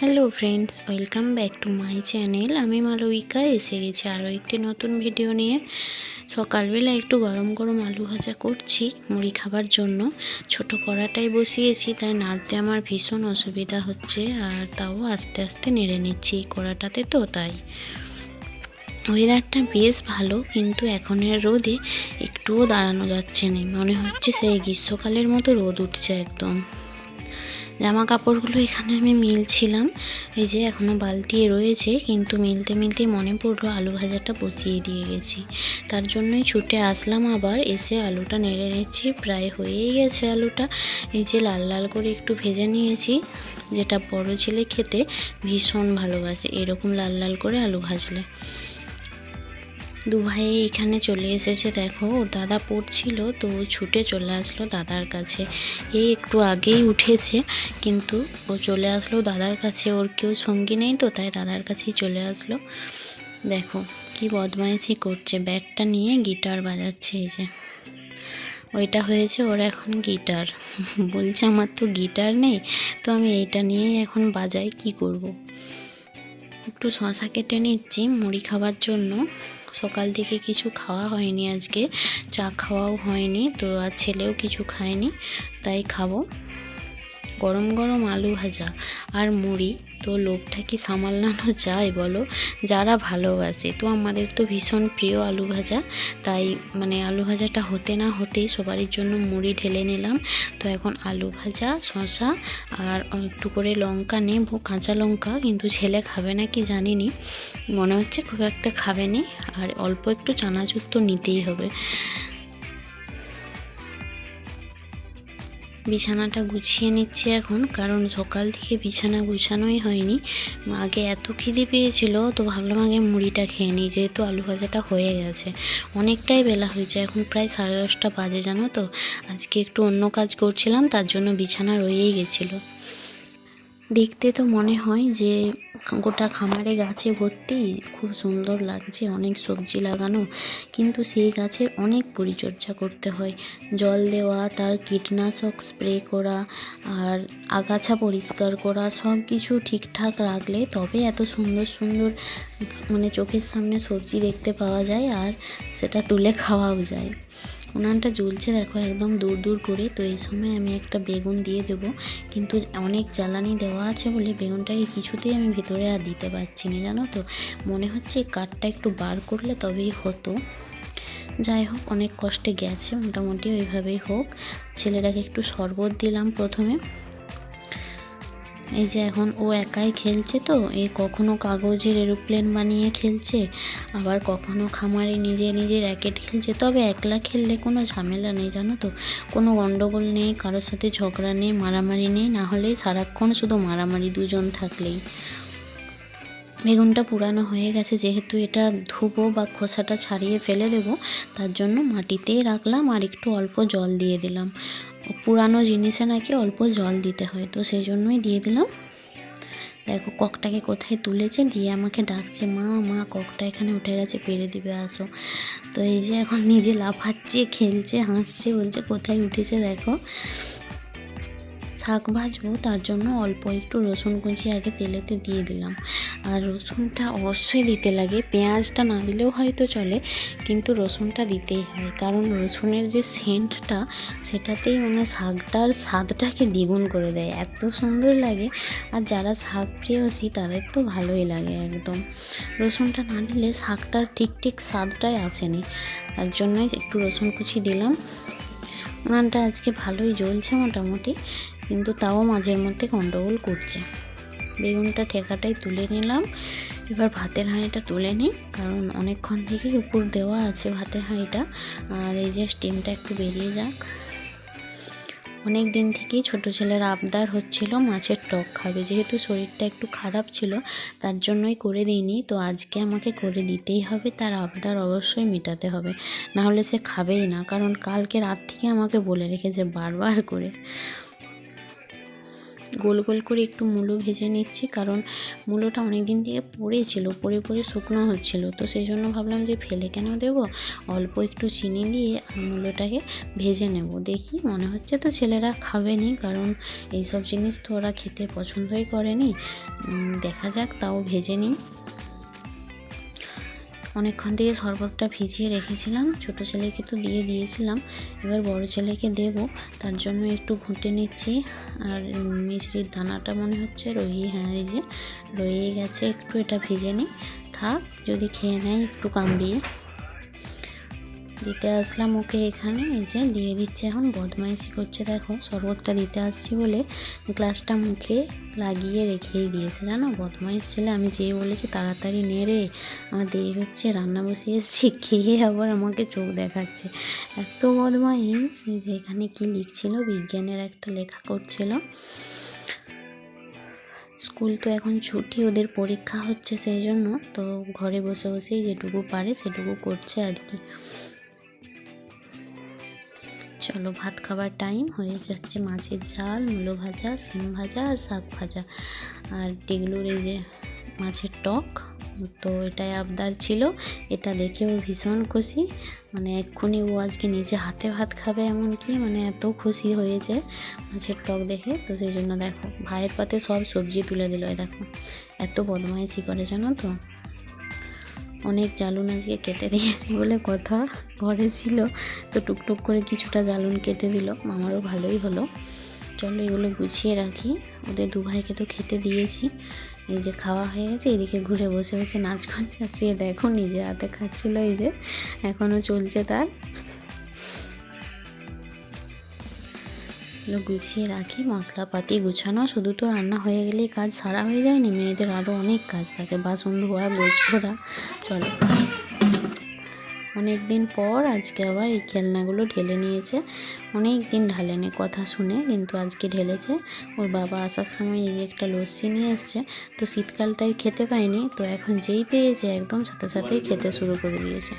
Hello friends, welcome back to my channel. আমি মালবিকা, এসে গেছি আরও একটি নতুন ভিডিও নিয়ে। সকালবেলা একটু গরম গরম আলু ভাজা করছি মুড়ি খাবার জন্য। ছোট কড়াটাই বসিয়েছি, তাই নাড়তে আমার ভীষণ অসুবিধা হচ্ছে আর তাও আস্তে আস্তে নেড়ে নিচ্ছি কড়াটাতে তো, তাই। ওয়েদারটা বেশ ভালো, কিন্তু এখনের রোদে একটুও দাঁড়ানো যাচ্ছে না। মনে হচ্ছে সেই গ্রীষ্মকালের মতো রোদ উঠছে একদম। জামা কাপড়গুলো এখানে আমি মিলছিলাম। এই যে এখনও বালতি রয়েছে, কিন্তু মিলতে মিলতে মনে পড়ল আলু ভাজাটা বসিয়ে দিয়ে গেছি। তার জন্যই ছুটে আসলাম আবার, এসে আলুটা নেড়ে নিচ্ছি, প্রায় হয়েই গেছে আলুটা। এই যে লাল লাল করে একটু ভেজে নিয়েছি, যেটা বড় ছেলে খেতে ভীষণ ভালোবাসে, এরকম লাল লাল করে আলু ভাজলে। দু ভাই এখানে চলে এসেছে, দেখো। ওর দাদা পড়ছিল, তো ছুটে চলে আসলো দাদার কাছে। এই একটু আগেই উঠেছে, কিন্তু ও চলে আসলো দাদার কাছে। ওর কেউ সঙ্গী নেই তো, তাই দাদার কাছেই চলে আসলো। দেখো, কি বদমাইশি করছে। ব্যাটটা নিয়ে গিটার বাজাচ্ছে এই যে। ওইটা হয়েছে ওর এখন গিটার। বলছে, আমার তো গিটার নেই, তো আমি এইটা নিয়েই এখন বাজাই, কি করব। একটু শশা কেটে নিচ্ছি মুড়ি খাওয়ার জন্য। সকাল থেকে কিছু খাওয়া হয়নি আজকে। চা খাওয়াও হয়নি, তো আর ছেলেও কিছু খায়নি, তাই খাব। গরম গরম আলু ভাজা আর মুড়ি। তো লোভটা কি সামালানো যায় বলো? যারা ভালোবাসে। তো আমাদের তো ভীষণ প্রিয় আলু ভাজা। তাই মানে আলু ভাজাটা হতে না হতেই সবারই জন্য মুড়ি ঢেলে নিলাম। তো এখন আলু ভাজা, শসা আর একটু করে লঙ্কা নেব, কাঁচা লঙ্কা। কিন্তু ছেলে খাবে না কি জানিনি। মনে হচ্ছে খুব একটা খাবে নি। আর অল্প একটু চানাচুর তো নিতেই হবে। বিছানাটা গুছিয়ে নিচ্ছি এখন, কারণ সকাল থেকে বিছানা গুছানোই হয়নি। আগে এত খিদে পেয়েছিল, তো ভাবলাম আগে মুড়িটা খেয়ে নিই, যেহেতু আলু ভাজাটা হয়ে গেছে। অনেকটাই বেলা হয়েছে, এখন প্রায় সাড়ে দশটা বাজে, জানো তো? আজকে একটু অন্য কাজ করছিলাম, তার জন্য বিছানা রয়েই গেছিল। দেখতে তো মনে হয় যে গোটা খামারে গাছে ভর্তি, খুব সুন্দর লাগছে, অনেক সবজি লাগানো, কিন্তু সেই গাছের অনেক পরিচর্যা করতে হয়। জল দেওয়া, তার কীটনাশক স্প্রে করা, আর আগাছা পরিষ্কার করা সব কিছু ঠিকঠাক রাখলে তবে এত সুন্দর সুন্দর মানে চোখের সামনে সবজি দেখতে পাওয়া যায়, আর সেটা তুলে খাওয়াও যায়। উনানটা জ্বলছে দেখো একদম দূর দূর করে, তো এই সময় আমি একটা বেগুন দিয়ে দেব। কিন্তু অনেক জ্বালানি দেওয়া আছে বলে বেগুনটাকে কিছুতেই আমি ভেতরে আর দিতে পারছি না, জানো তো? মনে হচ্ছে কাঠটা একটু বার করলে তবেই হতো। যাই হোক, অনেক কষ্টে গেছে, মোটামুটি ওইভাবেই হোক। ছেলেটাকে একটু শরবত দিলাম প্রথমে। এই যে এখন ও একাই খেলছে তো এই কখনো কাগজের এরোপ্লেন বানিয়ে খেলছে, আবার কখনো খামারে নিজে নিজে র্যাকেট খেলছে। তবে একলা খেললে কোনো ঝামেলা নেই, জানো তো? কোনো গণ্ডগোল নেই, কারোর সাথে ঝগড়া নেই, মারামারি নেই, না হলে সারাক্ষণ শুধু মারামারি দুজন থাকলেই। বেগুনটা পুরানো হয়ে গেছে, যেহেতু এটা ধুবো বা খোসাটা ছাড়িয়ে ফেলে দেবো, তার জন্য মাটিতেই রাখলাম আর একটু অল্প জল দিয়ে দিলাম। পুরানো জিনিসে নাকি অল্প জল দিতে হয়, তো সেই জন্যই দিয়ে দিলাম। দেখো ককটাকে কোথায় তুলেছে, দিয়ে আমাকে ডাকছে, মা মা, ককটা এখানে উঠে গেছে, পেরে দিবে, আসো। তো এই যে এখন নিজে লাফাচ্ছে, খেলছে, হাসছে, বলছে, কোথায় উঠেছে দেখো। শাক ভাজবো, তার জন্য অল্প একটু রসুন কুচি আগে তেলেতে দিয়ে দিলাম। আর রসুনটা অবশ্যই দিতে লাগে, পেঁয়াজটা না দিলেও হয়তো চলে, কিন্তু রসুনটা দিতেই হয়। কারণ রসুনের যে সেন্টটা, সেটাতেই মানে শাকটার স্বাদটাকে দ্বিগুণ করে দেয়। এত সুন্দর লাগে, আর যারা শাক প্রিয়সী তাদের তো ভালোই লাগে একদম। রসুনটা না দিলে শাকটার ঠিক ঠিক স্বাদটাই আসেনি। তার জন্যই একটু রসুন কুচি দিলাম। উনানটা আজকে ভালোই জ্বলছে মোটামুটি। কিন্তু তাও মাঝের মধ্যে গন্ডগোল করছে। বেগুনটা ঠেকাটাই তুলে নিলাম। এবার ভাতের হাঁড়িটা তুলে নিই, কারণ অনেকক্ষণ থেকেই উপর দেওয়া আছে ভাতের হাঁড়িটা। আর এই যে স্টিমটা একটু বেরিয়ে যাক। অনেক দিন থেকেই ছোট ছেলের আবদার হচ্ছিল মাছের টক খাবে। যেহেতু শরীরটা একটু খারাপ ছিল, তার জন্যই করে দিইনি। তো আজকে আমাকে করে দিতেই হবে, তার আবদার অবশ্যই মেটাতে হবে। না হলে সে খাবেই না, কারণ কালকে রাত থেকে আমাকে বলে রেখেছে বারবার করে। গোল গোল করে একটু মূলো ভেজে নিচ্ছি, কারণ মূলোটা অনেক দিন থেকে পড়েছিল, পড়ে পড়ে শুকনো হচ্ছিল। তো সেই জন্য ভাবলাম যে ফেলে কেন দেব? অল্প একটু চিনি দিয়ে আর মূলোটাকে ভেজে নেব। দেখি, মনে হচ্ছে তো ছেলেরা খাবে নি কারণ এইসব জিনিস তো ওরা খেতে পছন্দই করেনি। দেখা যাক, তাও ভেজে নিই। অনেকক্ষণ থেকে শরবতটা ভিজিয়ে রেখেছিলাম। ছোট ছেলেকে তো দিয়ে দিয়েছিলাম। এবার বড় ছেলেকে দেব। তার জন্য একটু ঘুঁটে নিচ্ছি। আর মিষ্টির দানাটা মনে হচ্ছে রহি হ্যাঁ এই যে রয়ে গেছে। একটু এটা ভিজে নিই। থাক, যদি খেয়ে নেয় একটু কামড়িয়ে। দিতে আসলাম ওকে এখানে, এই যে দিয়ে দিচ্ছে এখন, বদমাইশি করছে দেখো, শরবতটা দিতে আসছি বলে গ্লাসটা মুখে লাগিয়ে রেখেই দিয়েছে, জানো? বদমাইশ ছেলে, আমি যেয়ে বলেছি তাড়াতাড়ি নে রে, আমার দেরি হচ্ছে, রান্না বসিয়ে এসেছি খেয়ে আবার আমাকে চোখ দেখাচ্ছে? এত বদমাইশ যে এখানে কি লিখছিল, বিজ্ঞানের একটা লেখা করছিল। স্কুল তো এখন ছুটি, ওদের পরীক্ষা হচ্ছে সেই জন্য, তো ঘরে বসে বসেই যেটুকু পারে সেটুকু করছে আর কি। চলো ভাত খাবার টাইম হয়ে যাচ্ছে। মাছের ঝাল, মূলো ভাজা সিম ভাজা আর শাক ভাজা। আর টিগলুর এই যে মাছের টক, তো এটাই আবদার ছিল। এটা দেখেও ভীষণ খুশি। মানে এক্ষুনি ও আজকে নিজে হাতে ভাত খাবে এমন কি মানে এত খুশি হয়েছে মাছের টক দেখে। তো সেই জন্য দেখো, ভাইয়ের পাতে সব সবজি তুলে দিল। দেখো, এত বদমাইশি করে, জানো তো? অনেক জালুন আজকে কেটে দিয়েছি বলে কথা। ঘরে ছিল তো টুকটুক করে কিছুটা জালুন কেটে দিল। আমারও ভালোই হলো। চলো এগুলো গুছিয়ে রাখি। ওদের দু ভাইকে তো খেতে দিয়েছি। এই যে খাওয়া হয়ে গেছে, এদিকে ঘুরে বসে বসে নাচ করছে। সে দেখো নিজে হাতে খাচ্ছিলো এই যে এখনও চলছে তার। এগুলো গুছিয়ে রাখি, মশলাপাতি গুছানো। শুধু তো রান্না হয়ে গেলেই কাজ সারা হয়ে যায়নি মেয়েদের আরও অনেক কাজ থাকে, বাসন ধোয়া গোছ ভরা চলো। অনেক দিন পর আজকে আবার এই খেলনাগুলো ঢেলে নিয়েছে। অনেক দিন ঢালেনি, কথা শুনে কিন্তু আজকে ঢেলেছে। ওর বাবা আসার সময় এই যে একটা লস্যি নিয়ে এসছে, তো শীতকালটাই খেতে পায়নি, তো এখন যেই পেয়েছে একদম সাথে সাথেই খেতে শুরু করে দিয়েছে।